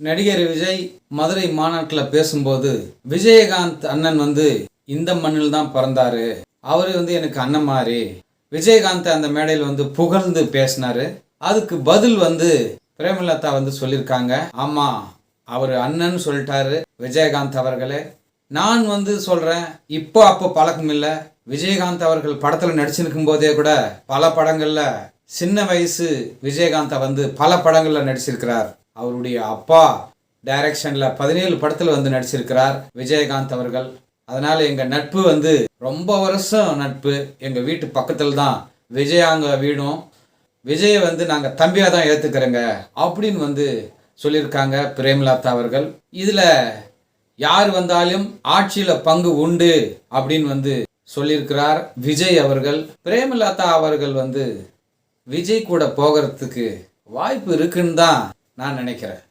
நடிகர் விஜய் மதுரை மாநாட்டில் பேசும்போது விஜயகாந்த் அண்ணன் வந்து இந்த மண்ணில் தான் பிறந்தாரு. அவர் வந்து எனக்கு அண்ணன் மாதிரி. விஜயகாந்த் அந்த மேடையில் வந்து புகழ்ந்து பேசினாரு. அதுக்கு பதில் வந்து பிரேமலதா வந்து சொல்லியிருக்காங்க. ஆமா அவர் அண்ணன் சொல்லிட்டாரு விஜயகாந்த் அவர்களே. நான் வந்து சொல்கிறேன் இப்போ அப்போ பழக்கம் இல்லை. விஜயகாந்த் அவர்கள் படத்தில் நடிச்சிருக்கும் போதே கூட பல படங்களில் சின்ன வயசு விஜயகாந்தை வந்து பல படங்களில் நடிச்சிருக்கிறார். அவருடைய அப்பா டைரக்ஷனில் பதினேழு படத்தில் வந்து நடிச்சிருக்கிறார் விஜயகாந்த் அவர்கள். அதனால் எங்கள் நட்பு வந்து ரொம்ப வருஷம் நட்பு. எங்கள் வீட்டு பக்கத்தில் தான் விஜயாங்க வீடும். விஜயை வந்து நாங்கள் தம்பியாக தான் ஏத்துக்கிறோங்க அப்படின்னு வந்து சொல்லியிருக்காங்க பிரேமலதா அவர்கள். இதில் யார் வந்தாலும் ஆட்சியில் பங்கு உண்டு அப்படின்னு வந்து சொல்லியிருக்கிறார் விஜய் அவர்கள். பிரேமலதா அவர்கள் வந்து விஜய் கூட போகிறதுக்கு வாய்ப்பு இருக்குன்னு தான் நான் நினைக்கிறேன்.